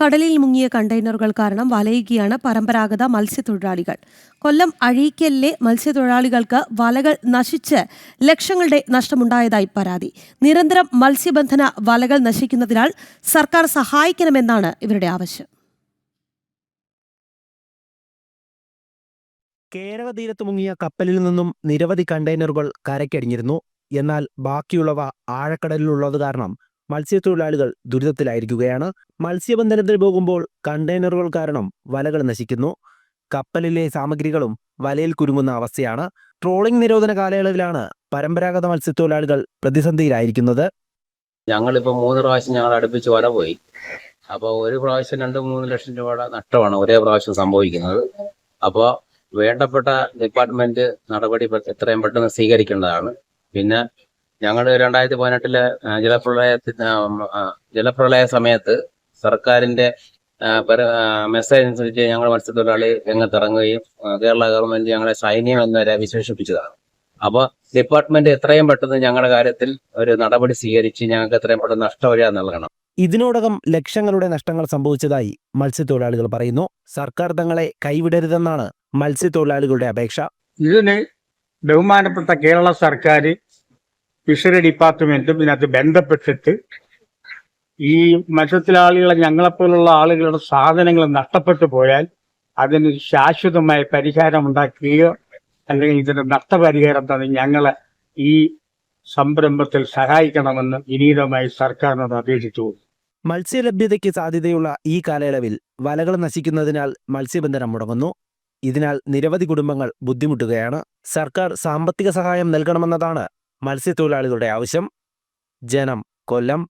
കടലിൽ മുങ്ങിയ കണ്ടെയ്നറുകൾ കാരണം വലയുകയാണ് പരമ്പരാഗത മത്സ്യത്തൊഴിലാളികൾ. കൊല്ലം അഴീക്കലിലെ മത്സ്യത്തൊഴിലാളികൾക്ക് വലകൾ നശിച്ച് ലക്ഷങ്ങളുടെ നഷ്ടമുണ്ടായതായി പരാതി. നിരന്തരം മത്സ്യബന്ധന വലകൾ നശിക്കുന്നതിനാൽ സർക്കാർ സഹായിക്കണമെന്നാണ് ഇവരുടെ ആവശ്യം. കേരള തീരത്ത് മുങ്ങിയ കപ്പലിൽ നിന്നും നിരവധി കണ്ടെയ്നറുകൾ കരയ്ക്കടിഞ്ഞിരുന്നു. എന്നാൽ ബാക്കിയുള്ളവ ആഴക്കടലിലുള്ളത് കാരണം മത്സ്യത്തൊഴിലാളികൾ ദുരിതത്തിലായിരിക്കുകയാണ്. മത്സ്യബന്ധനത്തിൽ പോകുമ്പോൾ കണ്ടെയ്നറുകൾ കാരണം വലകൾ നശിക്കുന്നു. കപ്പലിലെ സാമഗ്രികളും വലയിൽ കുരുങ്ങുന്ന അവസ്ഥയാണ്. ട്രോളിംഗ് നിരോധന കാലയളവിലാണ് പരമ്പരാഗത മത്സ്യത്തൊഴിലാളികൾ പ്രതിസന്ധിയിലായിരിക്കുന്നത്. ഞങ്ങളിപ്പോൾ മൂന്ന് പ്രാവശ്യം ഞങ്ങൾ അടുപ്പിച്ച് വല പോയി. അപ്പോൾ ഒരു പ്രാവശ്യം രണ്ട് മൂന്ന് ലക്ഷം രൂപയുടെ നഷ്ടമാണ് ഒരേ പ്രാവശ്യം സംഭവിക്കുന്നത്. അപ്പോൾ വേണ്ടപ്പെട്ട ഡിപ്പാർട്ട്മെന്റ് നടപടി എത്രയും പെട്ടെന്ന് സ്വീകരിക്കേണ്ടതാണ്. പിന്നെ ഞങ്ങൾ രണ്ടായിരത്തി പതിനെട്ടിലെ ആ, ജലപ്രളയ സമയത്ത് സർക്കാരിന്റെ മെസ്സേജ് അനുസരിച്ച് ഞങ്ങൾ മത്സ്യത്തൊഴിലാളി രംഗത്തിറങ്ങുകയും കേരള ഗവൺമെന്റ് ഞങ്ങളെ സൈന്യം എന്നുവരെ വിശേഷിപ്പിച്ചതാണ്. അപ്പോൾ ഡിപ്പാർട്ട്മെന്റ് എത്രയും പെട്ടെന്ന് ഞങ്ങളുടെ കാര്യത്തിൽ ഒരു നടപടി സ്വീകരിച്ച് ഞങ്ങൾക്ക് എത്രയും പെട്ടെന്ന് നഷ്ടപരിഹാരം നൽകണം. ഇതിനോടകം ലക്ഷങ്ങളുടെ നഷ്ടങ്ങൾ സംഭവിച്ചതായി മത്സ്യത്തൊഴിലാളികൾ പറയുന്നു. സർക്കാർ തങ്ങളെ കൈവിടരുതെന്നാണ് മത്സ്യത്തൊഴിലാളികളുടെ അപേക്ഷ. ഇതിന് ബഹുമാനപ്പെട്ട കേരള സർക്കാർ ഫിഷറി ഡിപ്പാർട്ട്മെന്റും ഇതിനകത്ത് ബന്ധപ്പെട്ടിട്ട് ഈ മത്സ്യത്തൊഴിലാളികളെ ഞങ്ങളെപ്പോലുള്ള ആളുകളുടെ സാധനങ്ങൾ നഷ്ടപ്പെട്ടു പോയാൽ അതിന് ശാശ്വതമായ പരിഹാരം ഉണ്ടാക്കുകയോ അല്ലെങ്കിൽ ഇതിന്റെ നഷ്ടപരിഹാരം തന്നെ ഞങ്ങളെ ഈ സംരംഭത്തിൽ സഹായിക്കണമെന്ന് വിനീതമായി സർക്കാരിനോട് അപേക്ഷിച്ചു. മത്സ്യലഭ്യതയ്ക്ക് സാധ്യതയുള്ള ഈ കാലയളവിൽ വലകൾ നശിക്കുന്നതിനാൽ മത്സ്യബന്ധനം മുടങ്ങുന്നു. ഇതിനാൽ നിരവധി കുടുംബങ്ങൾ ബുദ്ധിമുട്ടുകയാണ്. സർക്കാർ സാമ്പത്തിക സഹായം നൽകണമെന്നതാണ് മത്സ്യത്തൊഴിലാളികളുടെ ആവശ്യം ജനം കൊല്ലം